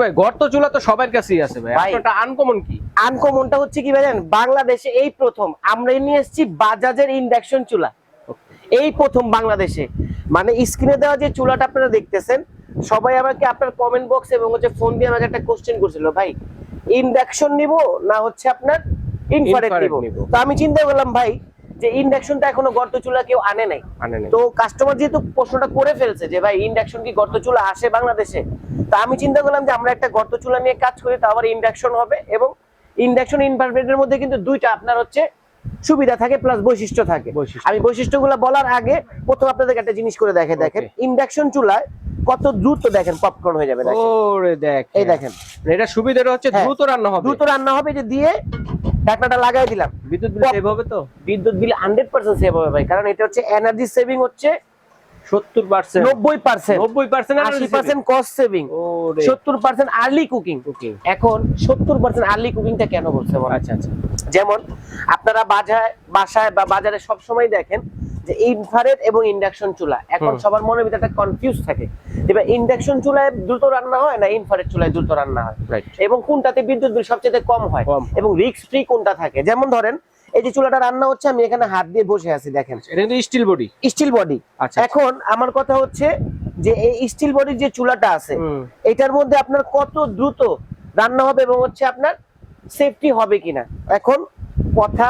ভাই গর্ত চুলা তো সবার কাছেই আছে ভাই। আপনারটা আনকমন কি? আনকমনটা হচ্ছে কি ভাই জানেন? বাংলাদেশে এই প্রথম আমরা নিয়ে এসেছি বাজাজের ইন্ডাকশন চুলা। এই প্রথম বাংলাদেশে। মানে স্ক্রিনে দেওয়া যে চুলাটা আপনারা দেখতেছেন সবাই আমাকে আপনার কমেন্ট বক্স এবং হচ্ছে ফোন দিয়ে আমাকে একটা কোশ্চেন করছিল ভাই ইন্ডাকশন নিব না হচ্ছে আপনার ইনফ্রারেড নিব? তো আমি চিন্তা করলাম ভাই যে ইন্ডাকশনটা এখনও গর্ত চুলা কেউ আনে নাই? আনে নাই। তো কাস্টমার যেহেতু প্রশ্নটা করে ফেলছে যে ভাই ইন্ডাকশন কি গর্ত চুলা আসে বাংলাদেশে? তো আমি চিন্তা করলাম যে আমরা একটা গর্ত চুলা নিয়ে কাজ করি তো আবার ইন্ডাকশন হবে এবং ইন্ডাকশন ইনভার্টারের মধ্যে কিন্তু দুইটা আপনার হচ্ছে সুবিধা থাকে প্লাস বৈশিষ্ট্য থাকে। আমি বৈশিষ্ট্যগুলো বলার আগে প্রথম আপনাদের একটা জিনিস করে দেখে দেখেন। ইন্ডাকশন চুলায় কত দ্রুত দেখেন পপকর্ন হয়ে যাবে ওরে দেখ এই দেখেন। এটা সুবিধাটা হচ্ছে হ্যাঁ। দ্রুত রান্না হবে। দ্রুত রান্না হবে যে দিয়ে ঢাকনাটা লাগাই দিলাম। বিদ্যুৎ বিল সেভ হবে তো? বিদ্যুৎ বিল হান্ড্রেড পার্সেন্ট সেভ হবে ভাই কারণ এটা হচ্ছে এনার্জি সেভিং হচ্ছে সত্তর পার্সেন্ট নব্বই পার্সেন্ট নব্বই পার্সেন্ট আশি পার্সেন্ট কস্ট সেভিং ওরে। সত্তর পার্সেন্ট আর্লি কুকিং কুকিং এখন সত্তর পার্সেন্ট আর্লি কুকিংটা কেন বলছে? আচ্ছা আচ্ছা। যেমন আপনারা বাজায় বাসায় বা বাজারে সব সময় দেখেন যে ইনফ্রারেড এবং ইন্ডাকশন চুলা। এখন সবার মনের ভিতরে একটা কনফিউজ থাকে এবার ইন্ডাকশন চুলায় দ্রুত রান্না হয় না ইনফ্রারেড চুলায় দ্রুত রান্না হয়? এবং কোনটাতে বিদ্যুৎ বিল সবচেয়ে কম হয়? কম। এবং রিস্ক ফ্রি কোনটা থাকে? যেমন ধরেন এই যে চুলাটা রান্না হচ্ছে আমি এখানে হাত দিয়ে বসে আছি দেখেন। এটা কিন্তু স্টিল বডি স্টিল বডি আচ্ছা এখন আমার কথা হচ্ছে যে এই স্টিল বডির যে চুলাটা আছে এটার মধ্যে আপনার কত দ্রুত রান্না হবে এবং হচ্ছে আপনার সেফটি হবে কিনা এখন কথা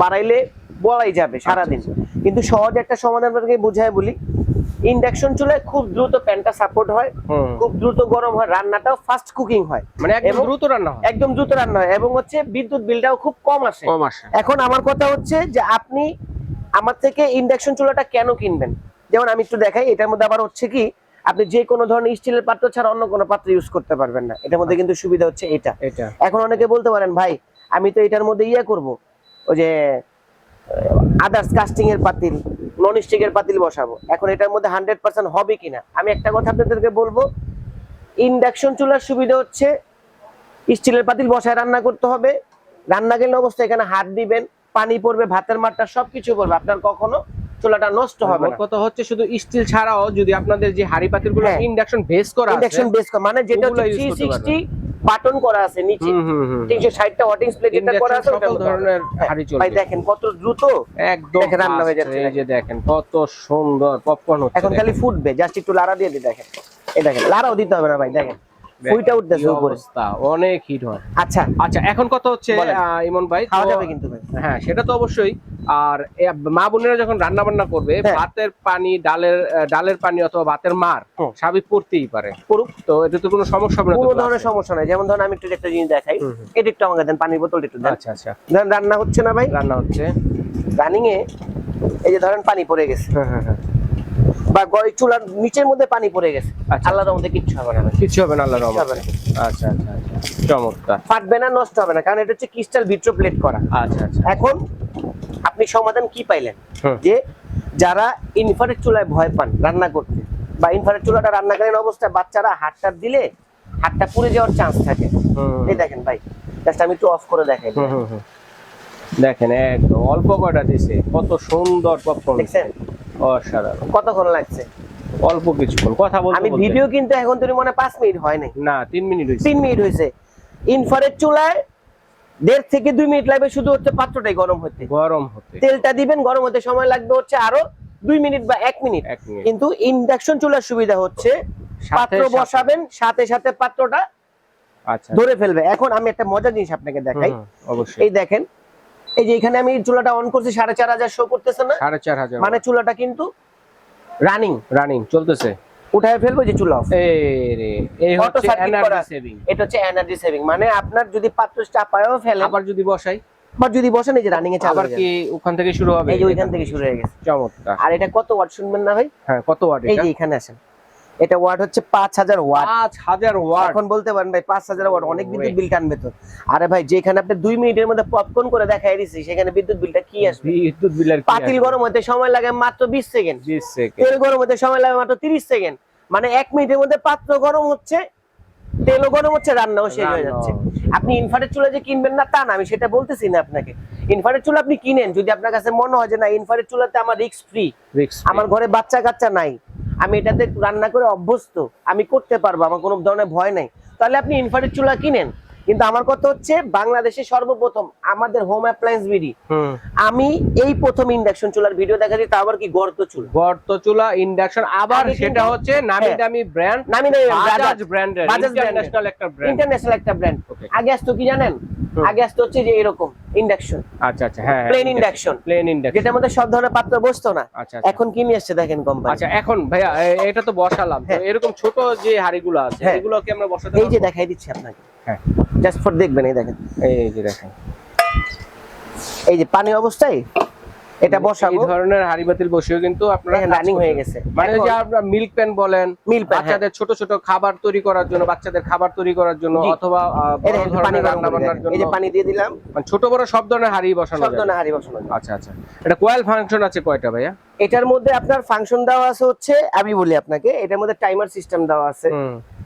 বাড়াইলে বলাই যাবে সারাদিন। আচ্ছা, কিন্তু সহজ একটা সমাধান আপনাকে বুঝায় বলি ইন্ডাকশন চুলায় খুব দ্রুত প্যানটা সাপোর্ট হয় খুব দ্রুত গরম হয় রান্নাটাও ফাস্ট কুকিং হয়। মানে একদম দ্রুত রান্না হয়। একদম দ্রুত রান্না হয় এবং হচ্ছে বিদ্যুৎ বিলটাও খুব কম আসে। কম আসে। এখন আমার কথা হচ্ছে যে আপনি আমার থেকে ইন্ডাকশন চুলাটা কেন কিনবেন? যেমন আমি একটু দেখাই এটার মধ্যে আবার হচ্ছে কি আপনি যে কোনো ধরনের স্টিলের পাত্র ছাড়া অন্য কোনো পাত্র ইউজ করতে পারবেন না। এটার মধ্যে কিন্তু সুবিধা হচ্ছে এটা। এটা। এখন অনেকে বলতে পারেন ভাই আমি তো এটার মধ্যে ইয়ে করব। ওই যে আদার্স কাস্টিং এর পাতিল। নন স্টিকের পাতিল বসাবো। এখন এটার মধ্যে হান্ড্রেড পার্সেন্ট হবে কিনা? আমি একটা কথা আপনাদেরকে বলব ইন্ডাকশন চুলার সুবিধা হচ্ছে স্টিলের পাতিল বসায় রান্না করতে হবে। রান্না গেলে অবস্থা এখানে হাত দিবেন পানি পড়বে ভাতের মারটা সবকিছু পড়বে আপনার কখনো চুলাটা নষ্ট হবে কথা হচ্ছে শুধু স্টিল ছাড়াও যদি আপনাদের যে হাড়ি পাতিলগুলো হ্যাঁ। ইন্ডাকশন বেস করা ইন্ডাকশন বেস করা মানে যেটা হচ্ছে 360 বাটন করা আছে নিচে। হুম হুম হুম তিনশো ষাটটা হটিংস প্লেট যেটা করা আছে সকল ধরনের হাড়ি চলবে। ভাই দেখেন কত দ্রুত একদম দেখেন রান্না হয়ে যাচ্ছে, এই যে দেখেন। কত সুন্দর পপকর্ন হচ্ছে এখন খালি ফুটবে জাস্ট একটু লাড়া দিয়ে দিই দেখেন। এই দেখেন লাড়াও দিতে হবে না ভাই দেখেন। ফুইটা উঠতেছে উপরে। অনেক হিট হয়। আচ্ছা। আচ্ছা এখন কত হচ্ছে ইমন ভাই? খাওয়া যাবে কিন্তু ভাই। হ্যাঁ সেটা তো অবশ্যই। আর মা বোনেরা যখন রান্না বান্না করবে হ্যাঁ। ভাতের পানি ডালের ডালের পানি অথবা ভাতের মার। স্বাভাবিক পড়তেই পারে। করুক তো এটা তো কোনো সমস্যা হবে না কোনো ধরনের সমস্যা নাই। যেমন ধরুন আমি একটু একটা জিনিস দেখাই। এটা একটু আমাকে দেন পানির বোতলটা একটু দেন। আচ্ছা আচ্ছা। রান্না হচ্ছে না ভাই? রান্না হচ্ছে। রানিং এ এই যে ধরেন পানি পড়ে গেছে। হ্যাঁ হ্যাঁ হ্যাঁ। বা চুলার নিচের মধ্যে পানি পড়ে গেছে। আচ্ছা। আল্লাহর মধ্যে কিচ্ছু হবে না। কিছু হবে না আল্লাহ কিচ্ছু রহমতে। আচ্ছা আচ্ছা আচ্ছা। চমৎকার। ফাটবে না নষ্ট হবে না কারণ এটা হচ্ছে ক্রিস্টাল ভিট্রো প্লেট করা। আচ্ছা আচ্ছা। এখন আপনি সমাধান কি পাইলেন। যে যারা ইনফ্রারেড চুলায় ভয় পান রান্না করতে বা ইনফ্রারেড চুলাটা রান্নাকালীন অবস্থায় বাচ্চারা হাতটা দিলে হাতটা পুড়ে যাওয়ার চান্স থাকে। এই দেখেন ভাই জাস্ট আমি একটু অফ করে দেখাই। দেখেন একদম অল্প কয়টা দিছে। কত সুন্দর পপকর্ন দেখছেন? অসাধারণ। কতক্ষণ লাগছে? অল্প কিছুক্ষণ কথা বলতে আমি ভিডিও কিন্তু এখন তুমি মনে পাঁচ মিনিট হয় নাই। না তিন মিনিট হয়েছে। তিন মিনিট হয়েছে। ইনফ্রারেড চুলায় দেড় থেকে দুই মিনিট লাগবে শুধু হচ্ছে পাত্রটাই গরম হতে। গরম হতে। তেলটা দিবেন গরম হতে সময় লাগবে হচ্ছে আরও দুই মিনিট বা এক মিনিট। কিন্তু ইন্ডাকশন চুলার সুবিধা হচ্ছে পাত্র বসাবেন সাথে সাথে পাত্রটা আচ্ছা। ধরে ফেলবে। এখন আমি একটা মজার জিনিস আপনাকে দেখাই। অবশ্যই। এই দেখেন এই যে এখানে আমি চুলাটা অন করছি সাড়ে চার হাজার শো করতেছে না? সাড়ে চার হাজার মানে চুলাটা কিন্তু রানিং রানিং চলতেছে। উঠায় ফেলব যে চুলা। এই রে এই হচ্ছে এনার্জি সেভিং এটা হচ্ছে এনার্জি সেভিং মানে আপনার যদি পাত্র চাপায়ও ফেলেন আবার যদি বসাই? বা যদি বসেন এই যে রানিং এ চালু আবার কি ওখান থেকে শুরু হবে? এই যে ওইখান থেকে শুরু হয়ে গেছে। চমৎকার। আর এটা কত ওয়াট শুনবেন না ভাই? হ্যাঁ কত ওয়াট এই যে এখানে আসেন। এটা ওয়াট হচ্ছে পাঁচ হাজার ওয়াট পাঁচ হাজার ওয়াট এখন বলতে পারেন ভাই পাঁচ হাজার ওয়াট অনেক বিদ্যুৎ বিল টানবে তো। আরে ভাই যেখানে আপনি দুই মিনিটের মধ্যে পপকর্ন করে দেখাই দিচ্ছি সেখানে বিদ্যুৎ বিলটা কি আসবে? বিদ্যুৎ বিলের পাতিল গরম হতে সময় লাগে মাত্র বিশ সেকেন্ড বিশ সেকেন্ড তেল গরম হতে সময় লাগে মাত্র তিরিশ সেকেন্ড মানে এক মিনিটের মধ্যে পাত্র গরম হচ্ছে তেলও গরম হচ্ছে রান্নাও শেষ হয়ে যাচ্ছে। আপনি ইনফারেট চুলা যে কিনবেন না তা না আমি সেটা বলতেছি না আপনাকে। ইনফারেট চুলা আপনি কিনেন যদি আপনার কাছে মনে হয় যে না ইনফারেট চুলাতে আমার রিস্ক ফ্রি আমার ঘরে বাচ্চা কাচ্চা নাই আমি এটাতে রান্না করে অভ্যস্ত আমি করতে পারব আমার কোনো ধরনের ভয় নাই। তাহলে আপনি ইনফ্রারেড চুলা কিনেন। কিন্তু আমার কথা হচ্ছে বাংলাদেশে সর্বপ্রথম আমাদের হোম অ্যাপ্লায়েন্স বিডি। আমি এই প্রথম ইন্ডাকশন চুলার ভিডিও দেখাচ্ছি তা আবার কি গর্ত চুলা? গর্ত চুলা ইন্ডাকশন আবার সেটা হচ্ছে নামি হ্যাঁ। দামি ব্র্যান্ড নামি দামি বাজাজ ইন্টারন্যাশনাল একটা ব্র্যান্ড ইন্টারন্যাশনাল একটা ব্র্যান্ড আগে আসতো কি জানেন। আগে আসতে হচ্ছে যে এরকম ইন্ডাকশন আচ্ছা আচ্ছা হ্যাঁ প্লেন ইন্ডাকশন প্লেন ইন্ডাকশন মধ্যে সব ধরনের পাত্র বসতো না। আচ্ছা আচ্ছা। এখন কি নিয়ে আসছে দেখেন কোম্পানি আচ্ছা এখন ভাইয়া এটা তো বসালাম। হ্যাঁ। এরকম ছোট যে হাড়িগুলো আছে হ্যাঁ। এগুলো কি আমরা বসাতে এই যে দেখাই দিচ্ছি আপনাকে। হ্যাঁ। জাস্ট ফর দেখবেন এই দেখেন। এই যে দেখেন এই যে পানি অবস্থায় এটা বসাবো। এই ধরনের হাড়ি বাতিল বসিয়েও কিন্তু আপনারা রানিং হয়ে গেছে। মানে যে আপনারা মিল্ক প্যান বলেন Milk pan, বাচ্চাদের ছোট ছোট খাবার তৈরি করার জন্য বাচ্চাদের খাবার তৈরি করার জন্য অথবা পানি রান্না বান্নার জন্য। এই যে পানি দিয়ে দিলাম। মানে ছোট বড় সব ধরনের হাড়ি বসানো সব ধরনের হাঁড়ি বসানো আচ্ছা আচ্ছা। এটা কোয়েল ফাংশন আছে কয়টা ভাইয়া? এটার মধ্যে আপনার ফাংশন দেওয়া আছে হচ্ছে আমি বলি আপনাকে এটার মধ্যে টাইমার সিস্টেম দেওয়া আছে।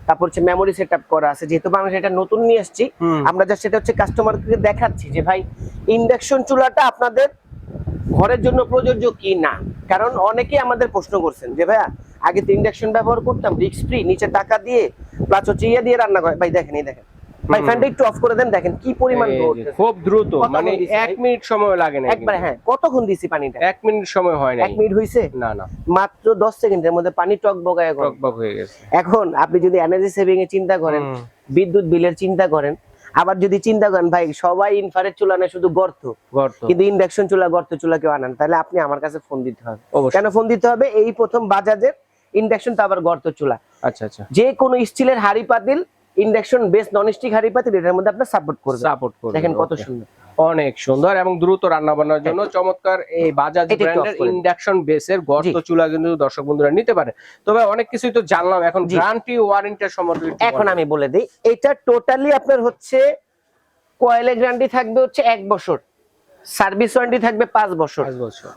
তারপর হচ্ছে মেমোরি সেট করা আছে। যেহেতু বাংলাদেশে এটা নতুন নিয়ে এসেছি আমরা যা সেটা হচ্ছে কাস্টমারকে দেখাচ্ছি যে ভাই ইন্ডাকশন চুলাটা আপনাদের ঘরের জন্য প্রযোজ্য কি না? কারণ অনেকেই আমাদের প্রশ্ন করছেন যে ভাইয়া আগে তো ইন্ডাকশন ব্যবহার করতাম রিক্স ফ্রি নিচে টাকা দিয়ে প্লাস হচ্ছে ইয়ে দিয়ে রান্না করে। ভাই দেখেন এই দেখেন। ভাই ফ্যানটা একটু অফ করে দেন দেখেন কি পরিমাণ খুব দ্রুত মানে মিনিট সময় লাগে না একবার হ্যাঁ কতক্ষণ দিছি পানিটা? মিনিট সময় হয় না মিনিট না না। মাত্র দশ সেকেন্ডের মধ্যে পানি হয়ে গেছে। এখন আপনি যদি এনার্জি সেভিং এ চিন্তা করেন বিদ্যুৎ বিলের চিন্তা করেন আবার যদি চিন্তা করেন ভাই সবাই ইনফারের চুলা না শুধু গর্ত। গর্ত। কিন্তু ইন্ডাকশন চুলা গর্ত চুলা কেউ আনান তাহলে আপনি আমার কাছে ফোন দিতে হবে। কেন ফোন দিতে হবে? এই প্রথম বাজাজের ইন্ডাকশন তো আবার গর্ত চুলা। আচ্ছা আচ্ছা। যে কোনো স্টিলের হাড়ি পাতিল ইন্ডাকশন বেস নন স্টিক হাড়ি পাতিল এটার মধ্যে আপনার সাপোর্ট করবে। সাপোর্ট করবে দেখেন কত সুন্দর। অনেক সুন্দর এবং দ্রুত রান্না বান্নার জন্য চমৎকার এই বাজাজ ব্র্যান্ডের। ইন্ডাকশন বেসের গর্ত চুলা কিন্তু দর্শক বন্ধুরা নিতে পারে। তবে অনেক কিছুই তো জানলাম। এখন। গ্যারান্টি ওয়ারেন্টির সম্বন্ধে এখন আমি বলে দিই এটা টোটালি আপনার হচ্ছে কয়েলে গ্যারান্টি থাকবে হচ্ছে এক বছর। সার্ভিস ওয়ারেন্টি থাকবে পাঁচ বছর।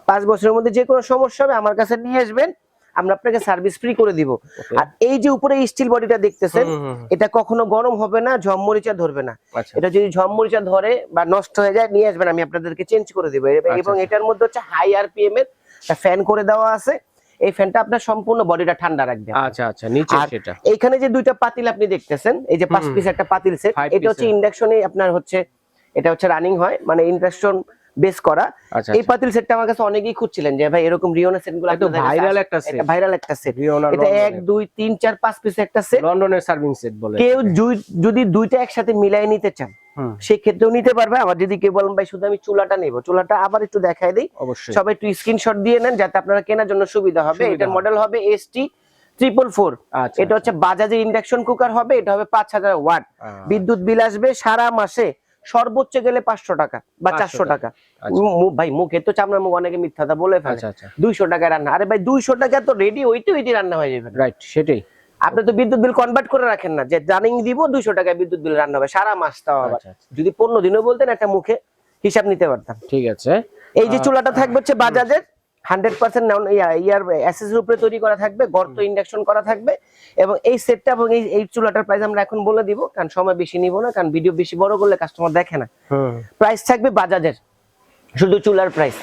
পাঁচ বছরের মধ্যে যে কোনো সমস্যা হবে আমার কাছে নিয়ে আসবেন। আমরা আপনাকে সার্ভিস ফ্রি করে দিব। আর এই যে উপরে স্টিল বডিটা দেখতেছেন। এটা কখনো গরম হবে না ঝমমরিচা ধরবে না। আচ্ছা। এটা যদি ঝমমরিচা ধরে বা নষ্ট হয়ে যায় নিয়ে আসবেন আমি আপনাদেরকে চেঞ্জ করে দিব। এবং আচ্ছা। এটার মধ্যে হচ্ছে হাই আরপিএম এর ফ্যান করে দেওয়া আছে। এই ফ্যানটা আপনার সম্পূর্ণ বডিটা ঠান্ডা রাখবে। আচ্ছা আচ্ছা নিচে সেটা। এইখানে যে দুইটা পাতিল আপনি দেখতেছেন এই যে পাঁচ। পিস একটা পাতিল সেট এটা হচ্ছে। ইন্ডাকশনে আপনার হচ্ছে এটা হচ্ছে রানিং হয়। মানে ইন্ডাকশন বেস করা। আচ্ছা এই পাতিল সেটটা আমার কাছে অনেকেই খুঁজছিলেন যে ভাই এরকম রিওনের সেটগুলো ভাইরাল একটা সেট ভাইরাল একটা সেট রিওনা এটা এক দুই তিন চার পাঁচ পিস একটা সেট লন্ডনের সার্ভিং সেট বলে। কেউ যদি দুইটা একসাথে মিলাই নিতে চান সেই সেক্ষেত্রেও নিতে পারবে। আবার যদি কেউ বলেন ভাই শুধু আমি চুলাটা নেব চুলাটা আবার একটু দেখাই দিই। অবশ্যই। সবাই একটু স্ক্রিনশট দিয়ে নেন যাতে আপনারা কেনার জন্য সুবিধা হবে। এটার মডেল হবে এসটি ট্রিপল ফোর আচ্ছা এটা হচ্ছে বাজাজের ইন্ডাকশন কুকার হবে। এটা হবে পাঁচ হাজার ওয়াট। আচ্ছা। বিদ্যুৎ বিল আসবে সারা মাসে। সর্বোচ্চ গেলে পাঁচশো টাকা বা চারশো টাকা। আচ্ছা। ভাই মুখে তো চামড়া মুখ অনেকে মিথ্যা কথা বলে ফেলে। আচ্ছা আচ্ছা। দুইশো টাকায় রান্না। আরে ভাই দুইশো টাকা তো রেডি হইতে হইতে রান্না হয়ে যাবে। রাইট সেটাই। আপনি তো বিদ্যুৎ বিল কনভার্ট করে রাখেন না। যে জানিং দিব দুইশো টাকায় বিদ্যুৎ বিল রান্না হবে। সারা মাস তাও আবার। যদি পনেরো দিনও বলতেন একটা মুখে হিসাব নিতে পারতাম। ঠিক আছে। এই যে চুলাটা থাকবে হচ্ছে বাজাজের। হান্ড্রেড পার্সেন্ট ইয়ার অ্যাসেসের উপরে তৈরি করা থাকবে গর্ত ইন্ডাকশন করা থাকবে এবং এই সেটটা এবং এই এই চুলাটার প্রাইস আমরা এখন বলে দিব কারণ সময় বেশি নিব না কারণ ভিডিও বেশি বড় করলে কাস্টমার দেখে না। প্রাইস থাকবে বাজাজের শুধু চুলার প্রাইস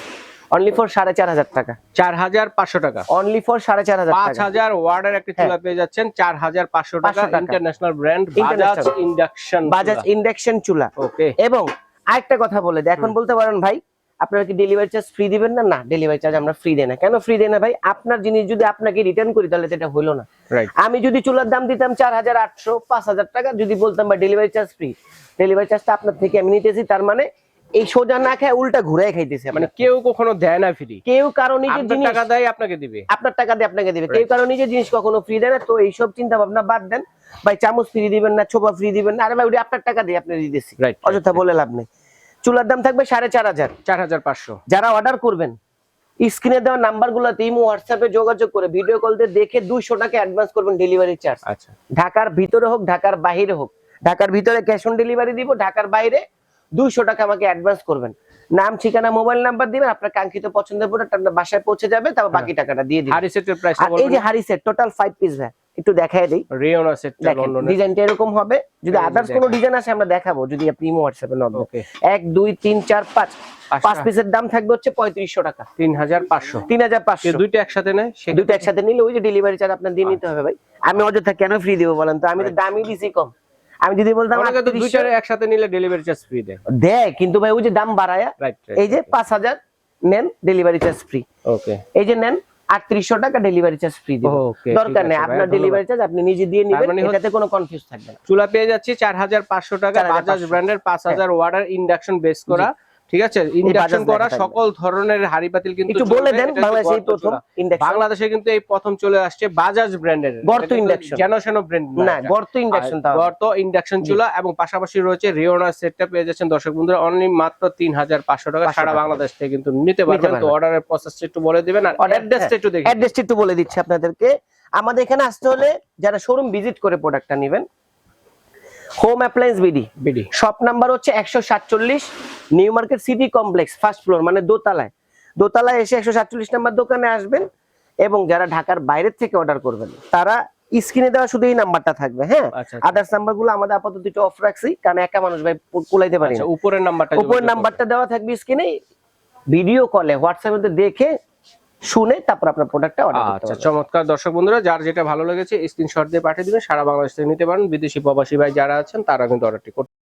অনলি ফর সাড়ে চার হাজার টাকা। চার হাজার পাঁচশো টাকা। অনলি ফর সাড়ে চার হাজার পাঁচ হাজার ওয়ার্ডের একটা চুলা পেয়ে যাচ্ছেন চার হাজার পাঁচশো টাকা international brand Bajaj induction Bajaj induction চুলা। ওকে এবং আরেকটা কথা বলে এখন বলতে পারেন ভাই আপনারা কি ডেলিভারি চার্জ ফ্রি দিবেন না? না ডেলিভারি চার্জ আমরা ফ্রি দেই না। কেন ফ্রি দেই না ভাই? আপনার জিনিস যদি আপনাকে রিটার্ন করি তাহলে তো এটা হইল না। আমি যদি চুলার দাম দিতাম চার হাজার আটশো পাঁচ হাজার টাকা যদি বলতাম বা ডেলিভারি চার্জ ফ্রি ডেলিভারি চার্জটা আপনার থেকে আমি নিতেছি তার মানে এই সোজা না খায় উল্টা ঘুরে খাইতেছে মানে। কেউ কখনো দেয় না ফ্রি কেউ কারও নিজের জিনিস টাকা দেয় আপনাকে দিবে। আপনার টাকা দিয়ে আপনাকে দিবে। কেউ. কারও নিজের জিনিস কখনো ফ্রি দেয় না তো এইসব চিন্তা ভাবনা বাদ দেন। ভাই চামচ ফ্রি দিবেন না ছোপা ফ্রি দিবেন না। আরে ভাই ওটা আপনার টাকা দিয়ে আপনি দিতেছি অযথা বলে লাভ নেই। চুলার দাম থাকবে সাড়ে চার হাজার। চার হাজার পাঁচশো। যারা অর্ডার করবেন স্ক্রিনে দেওয়া নাম্বার গুলোতে ইমো হোয়াটসঅ্যাপে যোগাযোগ করে ভিডিও কল দিয়ে দেখে দুইশো টাকা অ্যাডভান্স করবেন ডেলিভারি চার্জ আচ্ছা। ঢাকার ভিতরে হোক ঢাকার বাইরে হোক ঢাকার ভিতরে ক্যাশ অন ডেলিভারি দিব ঢাকার বাইরে দুইশো টাকা আমাকে অ্যাডভান্স করবেন। নাম ঠিকানা মোবাইল নাম্বার দিবেন আপনার কাঙ্ক্ষিত পছন্দের প্রোডাক্ট আপনার বাসায় পৌঁছে যাবে তারপর বাকি টাকাটা দিয়ে দিবেন। হারি সেটের প্রাইস এই যে হারি সেট টোটাল ফাইভ পিস ভাই। একটু দেখাই দিই। সেটটা দেখেন ডিজাইনটা এরকম হবে। যদি আদার্স কোনো ডিজাইন আসে আমরা দেখাবো যদি আপনি ইমো হোয়াটসঅ্যাপে নক ওকে এক দুই তিন চার পাঁচ। পাঁচটা। পাঁচ পিসের দাম থাকবে হচ্ছে পঁয়ত্রিশশো টাকা। তিন হাজার পাঁচশো। তিন হাজার কেউ পাঁচশো দুইটা একসাথে নেয় সে দুটো একসাথে নিলে ওই যে ডেলিভারি চার্জ আপনার দিয়ে নিতে হবে ভাই। আমি অযথা কেন ফ্রি দিব বলেন তো? আমি তো আচ্ছা। দামই দিছি কম। আমি যদি বলতাম অনেকে তো 3800 দুইটারে একসাথে নিলে ডেলিভারি চার্জ ফ্রি দেয়। দেয় কিন্তু ভাই ওই যে দাম বাড়ায়া এই যে পাঁচ হাজার নেন ডেলিভারি চার্জ ফ্রি ওকে এই যে নেন আটত্রিশশো টাকা ডেলিভারি চার্জ ফ্রি দিব। দরকার নেই আপনার ডেলিভারি চার্জ আপনি নিজে দিয়ে নেবেন মানে এটাতে কোনো কনফিউজ থাকবে না। চুলা পেয়ে যাচ্ছি চার হাজার পাঁচশো টাকা 4500 বাজাজ ব্র্যান্ডের পাঁচ হাজার ওয়াটার ইন্ডাকশন বেস করা। ঠিক আছে? ইন্ডাকশন করা সকল ধরনের হাড়ি পাতিল কিন্তু একটু বলে দেন বাংলাদেশে প্রথম ইন্ডাকশন বাংলাদেশে কিন্তু এই প্রথম চলে আসছে বাজাজ ব্র্যান্ডের গর্ত induction। যেন সেন ব্র্যান্ড না গর্ত ইন্ডাকশন তাও গর্ত ইন্ডাকশন চুলা এবং পাশাপাশি রয়েছে রিওনার সেটটা পেয়ে যাচ্ছেন দর্শক বন্ধুরা। অনলি মাত্র তিন হাজার পাঁচশো টাকা সারা বাংলাদেশ থেকে কিন্তু নিতে পারবেন। তো অর্ডারের প্রসেসটা একটু বলে দিবেন আর অ্যাড্রেসটা একটু দেখে। অ্যাড্রেসটা একটু বলে দিচ্ছি আপনাদেরকে। আমাদের এখানে আসতে হলে যারা শোরুম ভিজিট করে প্রোডাক্টটা নেবেন home appliance BD BD shop number হচ্ছে একশো সাতচল্লিশ New Market City Complex first floor মানে দোতলায় দোতলায় এসে একশো সাতচল্লিশ নাম্বার দোকানে আসবেন এবং যারা ঢাকার বাইরের থেকে অর্ডার করবেন তারা স্ক্রিনে দেওয়া শুধু এই নাম্বারটা থাকবে হ্যাঁ আচ্ছা আচ্ছা। আদার্স নাম্বারগুলো আমাদের আপাতত একটু অফ রাখছি কারণ একা মানুষ ভাই কুলাইতে পারি না। আচ্ছা উপরের নাম্বারটা উপরের নাম্বারটা দেওয়া থাকবে স্ক্রিনে ভিডিও কলে হোয়াটসঅ্যাপে দেখে শুনে তারপর আপনার প্রোডাক্টটা অর্ডার করতে আচ্ছা চমৎকার। দর্শক বন্ধুরা যার যেটা ভালো লেগেছে স্ক্রিনশট দিয়ে পাঠিয়ে দিবেন সারা বাংলাদেশ থেকে নিতে পারেন। বিদেশি প্রবাসী ভাই যারা আছেন তারা কিন্তু অর্ডারটি করতে